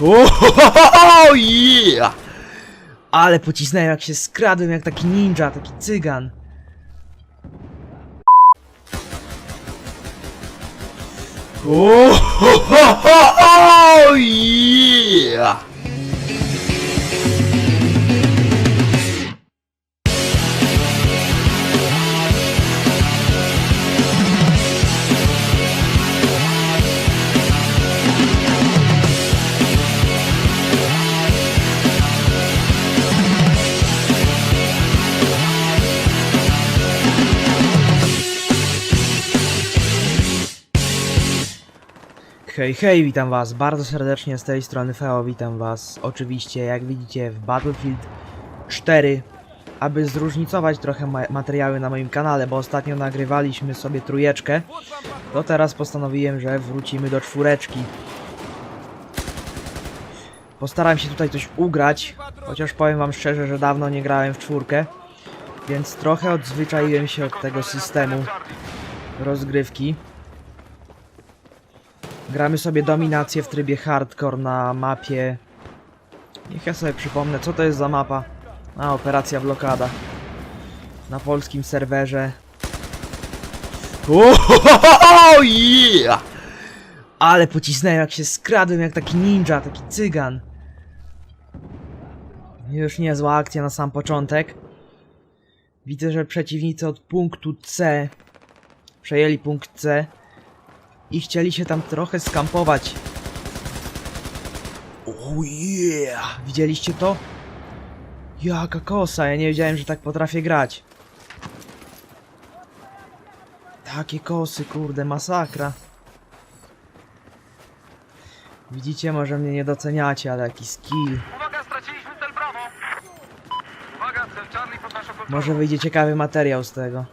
Oh, yeah! Ale pocisnąłem jak się skradłem jak taki ninja, taki cygan. Oh, yeah! Hej, hej, witam was bardzo serdecznie z tej strony Feo, witam was oczywiście jak widzicie w Battlefield 4 aby zróżnicować trochę ma materiały na moim kanale, bo ostatnio nagrywaliśmy sobie trójeczkę to teraz postanowiłem, że wrócimy do czwóreczki. Postaram się tutaj coś ugrać, chociaż powiem wam szczerze, że dawno nie grałem w czwórkę więc trochę odzwyczaiłem się od tego systemu rozgrywki Gramy sobie dominację w trybie hardcore na mapie. Niech ja sobie przypomnę, co to jest za mapa. A, operacja blokada. Na polskim serwerze. Oh, yeah! Ale pocisnąłem jak się skradłem jak taki ninja, taki cygan. Już niezła akcja na sam początek. Widzę, że przeciwnicy od punktu C przejęli punkt C i chcieli się tam trochę skampować. Oh yeah! Widzieliście to? Jaka kosa, ja nie wiedziałem, że tak potrafię grać. Takie kosy, kurde, masakra. Widzicie, może mnie nie doceniacie, ale jaki skill. Uwaga, straciliśmy cel prawo. Uwaga, cel Charlie pod naszą kontrolą. Może wyjdzie ciekawy materiał z tego.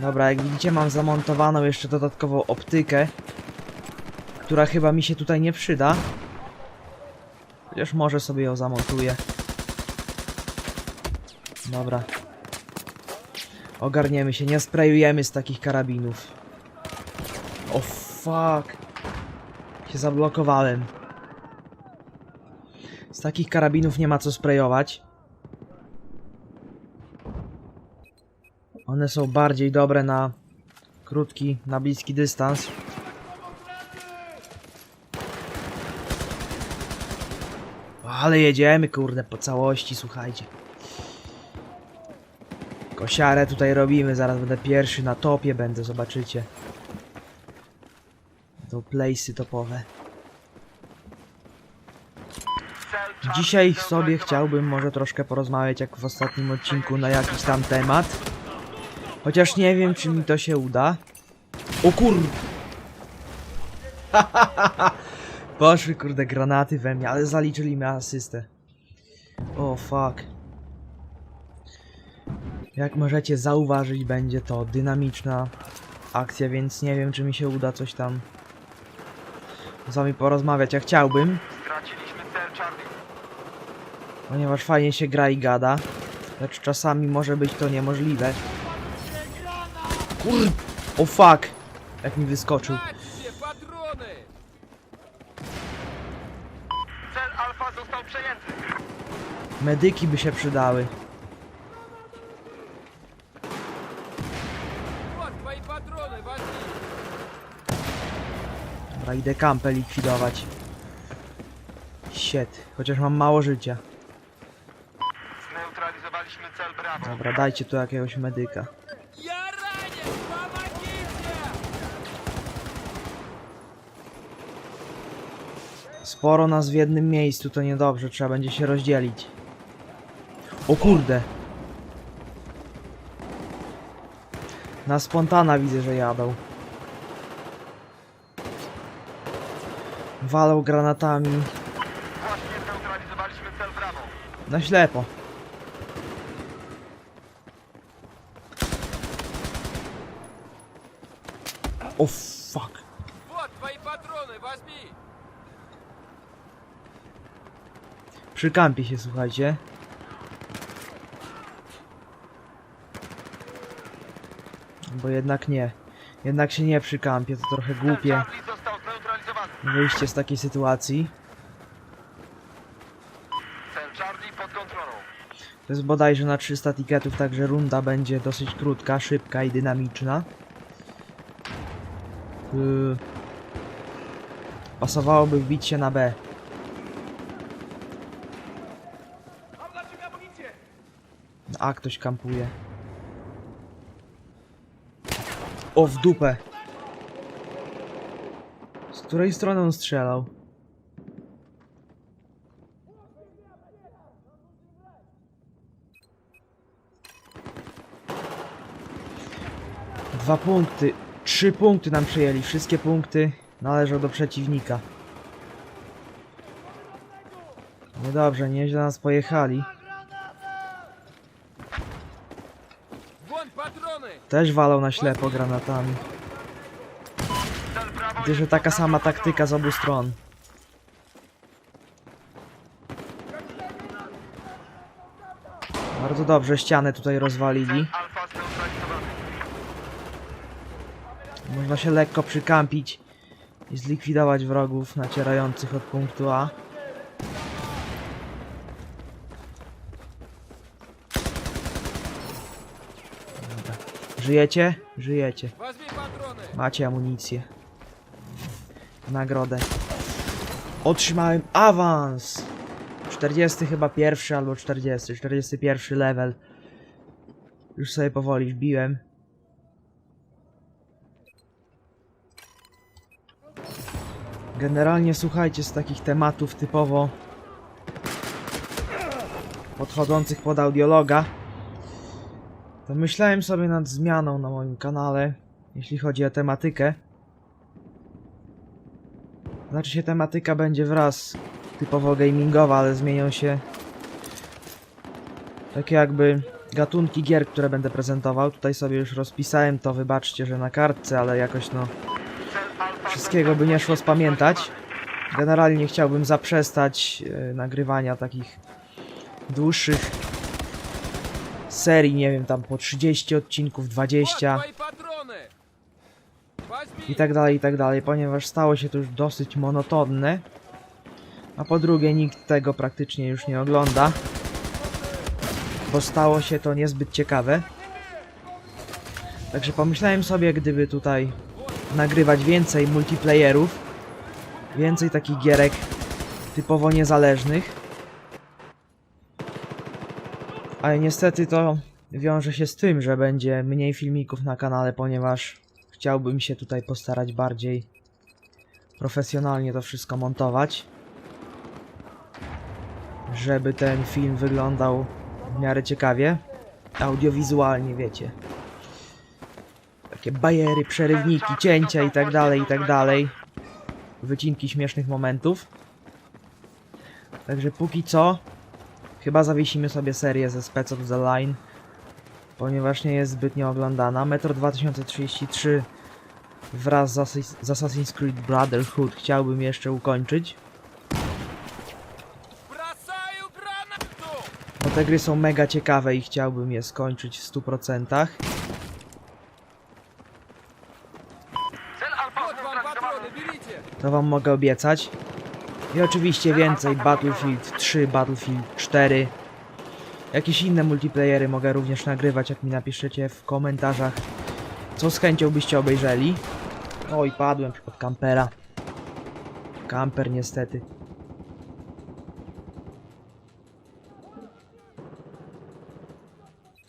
Dobra, jak widzicie mam zamontowaną jeszcze dodatkową optykę, która chyba mi się tutaj nie przyda. Chociaż może sobie ją zamontuję. Dobra. Ogarniemy się, nie sprayujemy z takich karabinów. O fuck. Się zablokowałem. Z takich karabinów nie ma co sprayować. One są bardziej dobre na krótki, na bliski dystans. Ale jedziemy, kurde, po całości, słuchajcie. Kosiarę tutaj robimy, zaraz będę pierwszy na topie, będę, zobaczycie. To playsy topowe. Dzisiaj sobie chciałbym może troszkę porozmawiać jak w ostatnim odcinku na jakiś tam temat. Chociaż nie wiem czy mi to się uda. O kur... Poszły kurde granaty we mnie, ale zaliczyli mi asystę. O fuck. Jak możecie zauważyć będzie to dynamiczna akcja, więc nie wiem czy mi się uda coś tam z wami porozmawiać. Ja chciałbym, Straciliśmy cel Charlie. ponieważ fajnie się gra i gada, lecz czasami może być to niemożliwe. Kur... O oh, fuck! Jak mi wyskoczył. Cel alfa został przejęty. Medyki by się przydały. Dobra, idę kampę likwidować. Shit, chociaż mam mało życia. Zneutralizowaliśmy cel Dobra, dajcie tu jakiegoś medyka. Sporo nas w jednym miejscu, to niedobrze, trzeba będzie się rozdzielić. O kurde! Na spontana widzę, że jadą. Walą granatami. Właśnie zneutralizowaliśmy cel Bravo. Na ślepo. O fuck. Вот твои патроны, возьми! Przy kampie się słuchajcie. Bo jednak nie. Jednak się nie przykampię, to trochę głupie wyjście z takiej sytuacji. To jest bodajże na 300 tiketów, także runda będzie dosyć krótka, szybka i dynamiczna. Yy. Pasowałoby wbić się na B. A, ktoś kampuje. O, w dupę. Z której strony on strzelał? Dwa punkty. Trzy punkty nam przejęli. Wszystkie punkty należą do przeciwnika. Niedobrze, nieźle nas pojechali. Też walą na ślepo granatami. Gdyż taka sama taktyka z obu stron. Bardzo dobrze, ścianę tutaj rozwalili. Można się lekko przykampić i zlikwidować wrogów nacierających od punktu A. Dobra. Żyjecie? Żyjecie. Macie amunicję. Nagrodę. Otrzymałem awans! 40 chyba pierwszy albo 40, 41 level. Już sobie powoli wbiłem. Generalnie słuchajcie z takich tematów typowo podchodzących pod audiologa. To myślałem sobie nad zmianą na moim kanale, jeśli chodzi o tematykę. Znaczy się tematyka będzie wraz typowo gamingowa, ale zmienią się takie jakby gatunki gier, które będę prezentował. Tutaj sobie już rozpisałem to, wybaczcie, że na kartce, ale jakoś no wszystkiego by nie szło spamiętać. Generalnie chciałbym zaprzestać e, nagrywania takich dłuższych serii, nie wiem, tam po 30 odcinków, 20 i tak dalej, i tak dalej, ponieważ stało się to już dosyć monotonne. A po drugie, nikt tego praktycznie już nie ogląda, bo stało się to niezbyt ciekawe. Także pomyślałem sobie, gdyby tutaj nagrywać więcej multiplayerów, więcej takich gierek typowo niezależnych, ale niestety to wiąże się z tym, że będzie mniej filmików na kanale, ponieważ chciałbym się tutaj postarać bardziej profesjonalnie to wszystko montować. Żeby ten film wyglądał w miarę ciekawie. Audiowizualnie, wiecie. Takie bajery, przerywniki, cięcia i tak dalej, i tak dalej. Wycinki śmiesznych momentów. Także póki co, Chyba zawiesimy sobie serię ze Spec of the Line, ponieważ nie jest zbytnio oglądana. Metro 2033 wraz z, Assassin's Creed Brotherhood chciałbym jeszcze ukończyć. Bo no te gry są mega ciekawe i chciałbym je skończyć w 100%. To wam mogę obiecać. I oczywiście więcej Battlefield 3, Battlefield 4. Jakieś inne multiplayery mogę również nagrywać, jak mi napiszecie w komentarzach, co z chęcią byście obejrzeli. Oj, padłem od kampera. Kamper niestety.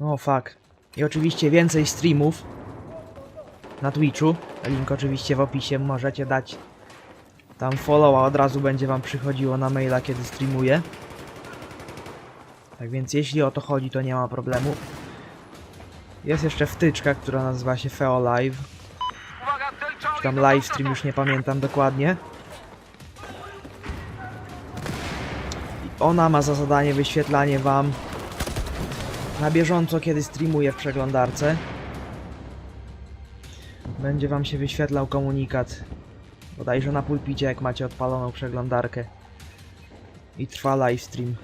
O fuck. I oczywiście więcej streamów na Twitchu. Link oczywiście w opisie możecie dać tam follow, a od razu będzie wam przychodziło na maila, kiedy streamuję. Tak więc jeśli o to chodzi, to nie ma problemu. Jest jeszcze wtyczka, która nazywa się Feo Live. Czy tam live stream, już nie pamiętam dokładnie. I ona ma za zadanie wyświetlanie wam na bieżąco, kiedy streamuję w przeglądarce. Będzie wam się wyświetlał komunikat. Bodajże na pulpicie, jak macie odpaloną przeglądarkę. I trwa live stream.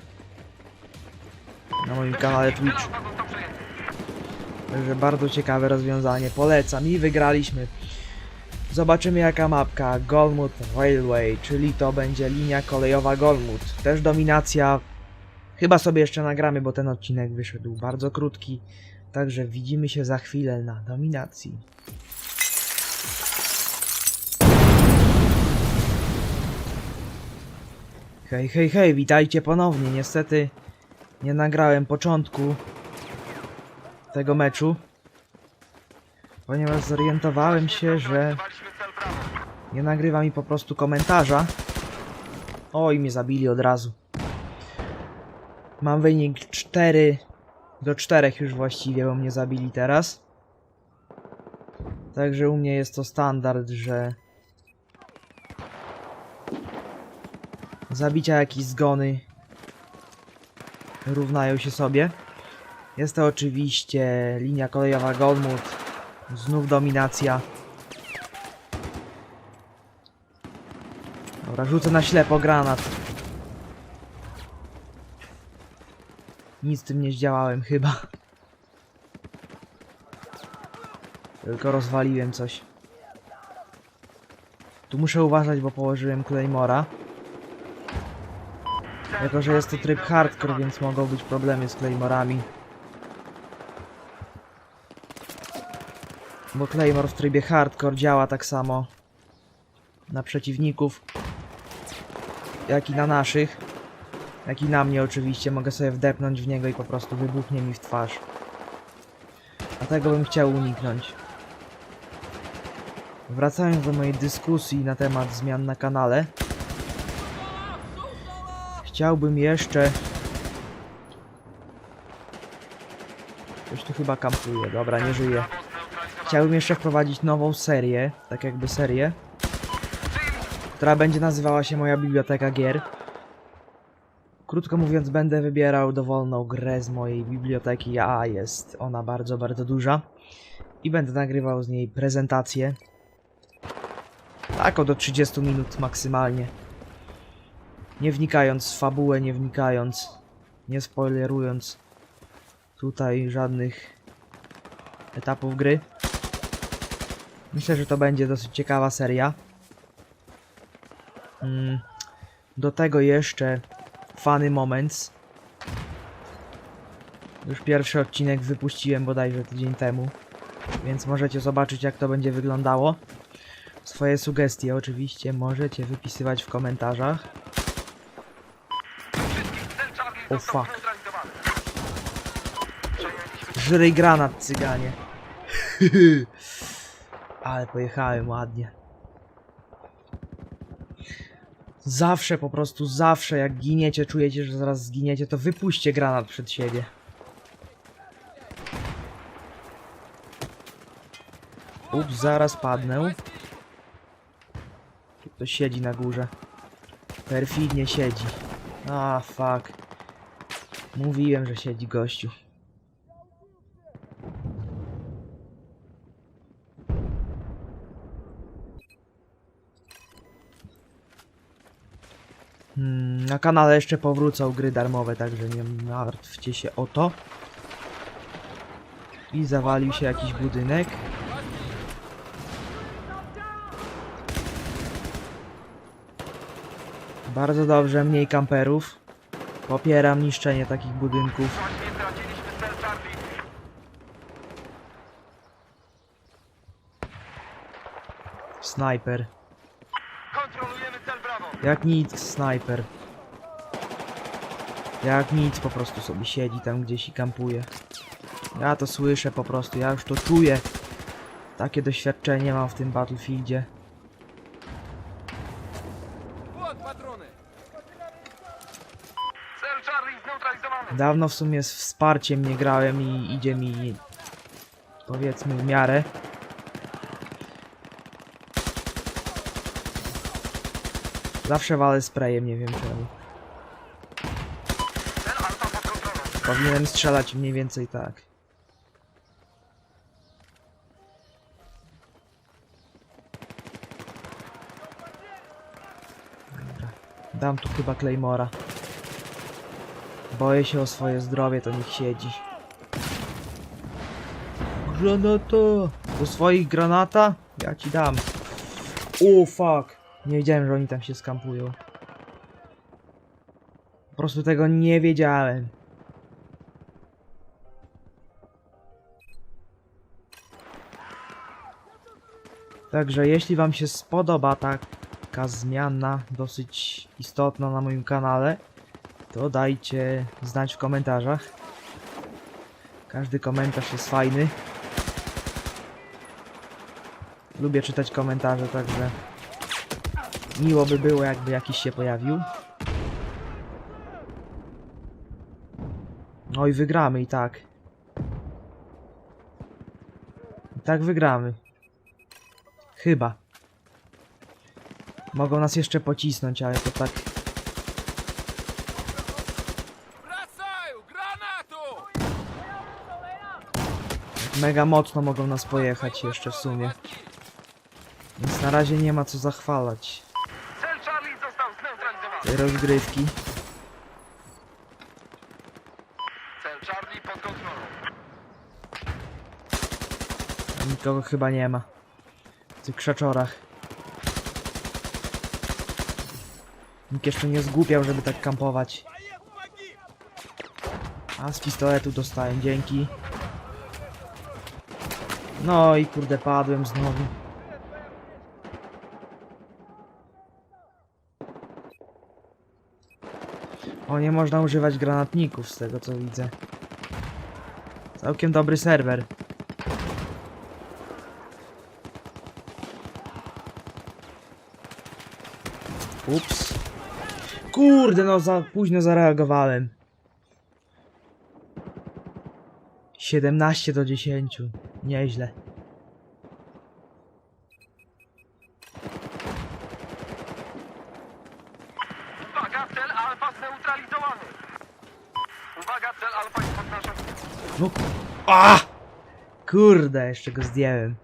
Na moim kanale Twitch. Także bardzo ciekawe rozwiązanie, polecam i wygraliśmy. Zobaczymy jaka mapka, Golmud Railway, czyli to będzie linia kolejowa Golmud. Też dominacja, chyba sobie jeszcze nagramy, bo ten odcinek wyszedł bardzo krótki. Także widzimy się za chwilę na dominacji. Hej, hej, hej, witajcie ponownie. Niestety nie nagrałem początku tego meczu, ponieważ zorientowałem się, że nie nagrywa mi po prostu komentarza. Oj, mnie zabili od razu. Mam wynik 4 do 4 już właściwie, bo mnie zabili teraz. Także u mnie jest to standard, że zabicia jakieś zgony równają się sobie. Jest to oczywiście linia kolejowa Goldmut. Znów dominacja. Dobra, rzucę na ślepo granat. Nic z tym nie zdziałałem chyba. Tylko rozwaliłem coś. Tu muszę uważać, bo położyłem Claymora. Jako, że jest to tryb hardcore, więc mogą być problemy z Claymorami. Bo Claymore w trybie hardcore działa tak samo na przeciwników, jak i na naszych. Jak i na mnie oczywiście, mogę sobie wdepnąć w niego i po prostu wybuchnie mi w twarz. A tego bym chciał uniknąć. Wracając do mojej dyskusji na temat zmian na kanale. Chciałbym jeszcze... Ktoś tu chyba kampuje, dobra, nie żyje. Chciałbym jeszcze wprowadzić nową serię, tak jakby serię, która będzie nazywała się moja biblioteka gier. Krótko mówiąc, będę wybierał dowolną grę z mojej biblioteki, a jest ona bardzo, bardzo duża. I będę nagrywał z niej prezentację. Tak, do 30 minut maksymalnie. Nie wnikając w fabułę, nie wnikając, nie spoilerując tutaj żadnych etapów gry. Myślę, że to będzie dosyć ciekawa seria. Mm, Do tego jeszcze Funny Moments. Już pierwszy odcinek wypuściłem bodajże tydzień temu, więc możecie zobaczyć jak to będzie wyglądało. Swoje sugestie oczywiście możecie wypisywać w komentarzach. O, fuck. Żryj granat, cyganie. Ale pojechałem ładnie. Zawsze, po prostu zawsze, jak giniecie, czujecie, że zaraz zginiecie, to wypuśćcie granat przed siebie. Ups, zaraz padnę. Ktoś siedzi na górze. Perfidnie siedzi. A, fuck. Mówiłem, że siedzi gościu. Hmm, na kanale jeszcze powrócą gry darmowe, także nie martwcie się o to. I zawalił się jakiś budynek. Bardzo dobrze, mniej kamperów. Popieram niszczenie takich budynków. Snajper. Jak nic, snajper. Jak nic, po prostu sobie siedzi tam gdzieś i kampuje. Ja to słyszę po prostu, ja już to czuję. Takie doświadczenie mam w tym Battlefieldzie. Dawno w sumie z wsparciem nie grałem i idzie mi powiedzmy w miarę. Zawsze walę sprayem, nie wiem czemu. Powinienem strzelać mniej więcej tak. Dam tu chyba Claymora. Boję się o swoje zdrowie, to niech siedzi. Granata! Do swoich granata? Ja ci dam. O fuck. Nie wiedziałem, że oni tam się skampują. Po prostu tego nie wiedziałem. Także jeśli wam się spodoba taka zmiana dosyć istotna na moim kanale, to dajcie znać w komentarzach. Każdy komentarz jest fajny. Lubię czytać komentarze, także miło by było, jakby jakiś się pojawił. No i wygramy i tak. I tak wygramy. Chyba. Mogą nas jeszcze pocisnąć, ale to tak mega mocno mogą nas pojechać jeszcze w sumie. Więc na razie nie ma co zachwalać tej rozgrywki. Nikogo chyba nie ma. W tych krzaczorach. Nikt jeszcze nie zgłupiał, żeby tak kampować. A z pistoletu dostałem, dzięki. No i kurde, padłem znowu. O, nie można używać granatników z tego co widzę. Całkiem dobry serwer. Ups. Kurde, no za późno zareagowałem. 17 do 10. Nieźle. Uwaga, cel Alfa zneutralizowany. Uwaga, cel Alfa jest pod naszą... No. A! Kurde, jeszcze go zdjąłem.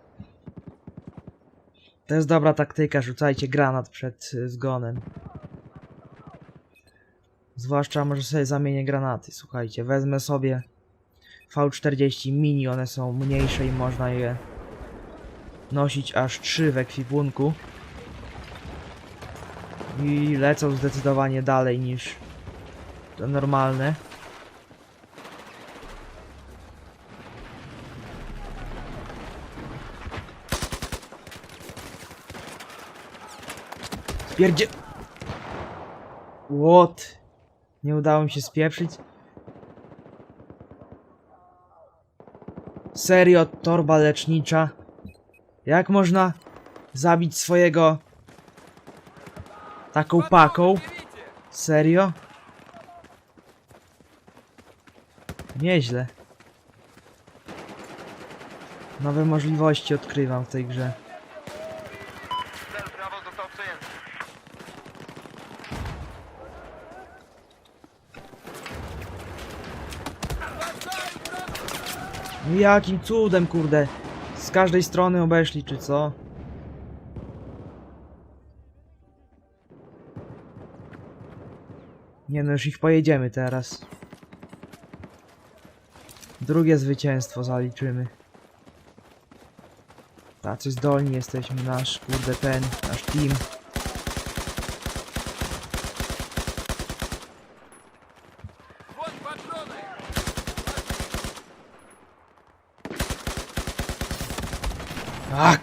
To jest dobra taktyka, rzucajcie granat przed y, zgonem. Zwłaszcza może sobie zamienię granaty, słuchajcie, wezmę sobie V40 mini, one są mniejsze i można je nosić aż 3 w ekwipunku. I lecą zdecydowanie dalej niż te normalne. Spierdzie... What? Nie udało mi się spieprzyć? Serio, torba lecznicza? Jak można zabić swojego taką paką? Serio? Nieźle. Nowe możliwości odkrywam w tej grze. No jakim cudem, kurde? Z każdej strony obeszli, czy co? Nie no, już ich pojedziemy teraz. Drugie zwycięstwo zaliczymy. Tacy zdolni jesteśmy, nasz, kurde, ten, nasz team.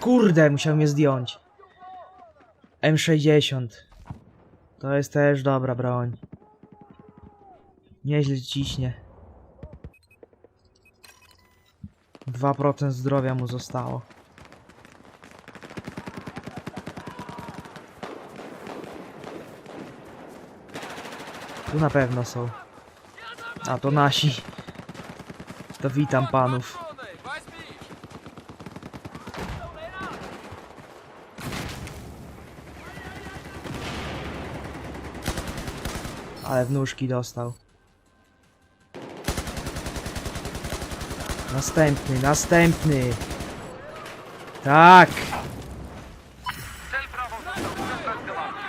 Kurde, musiał mnie zdjąć. M60. To jest też dobra broń. Nieźle ciśnie. 2% zdrowia mu zostało. Tu na pewno są. A to nasi. To witam panów. Ale w nóżki dostał. Następny, następny. Tak.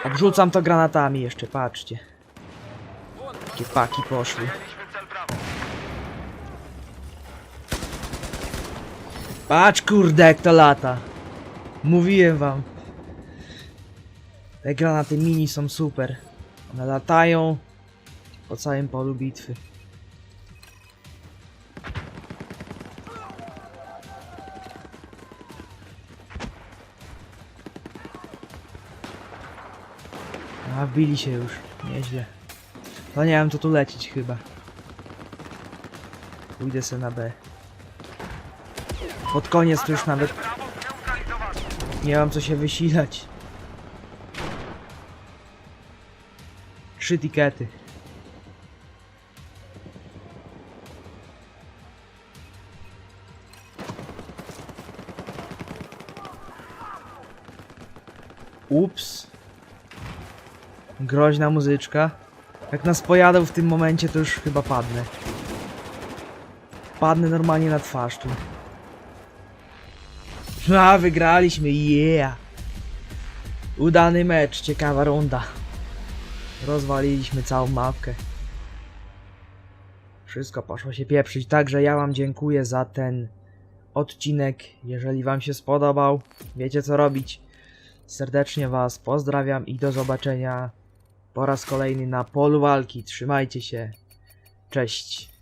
Obrzucam to granatami jeszcze, patrzcie. Jakie paki poszły. Patrz kurde jak to lata. Mówiłem wam. Te granaty mini są super. One latają, po całym polu bitwy. A wbili się już. Nieźle. No nie wiem to tu lecieć chyba. Pójdę se na B. Pod koniec to już nawet nie mam co się wysilać. Trzy tikety. Ups. Groźna muzyczka. Jak nas pojadą w tym momencie, to już chyba padnę. Padnę normalnie na twarz tu. A, wygraliśmy, yeah! Udany mecz, ciekawa runda. Rozwaliliśmy całą mapkę. Wszystko poszło się pieprzyć, także ja wam dziękuję za ten odcinek. Jeżeli wam się spodobał, wiecie co robić. Serdecznie was pozdrawiam i do zobaczenia po raz kolejny na polu walki. Trzymajcie się. Cześć.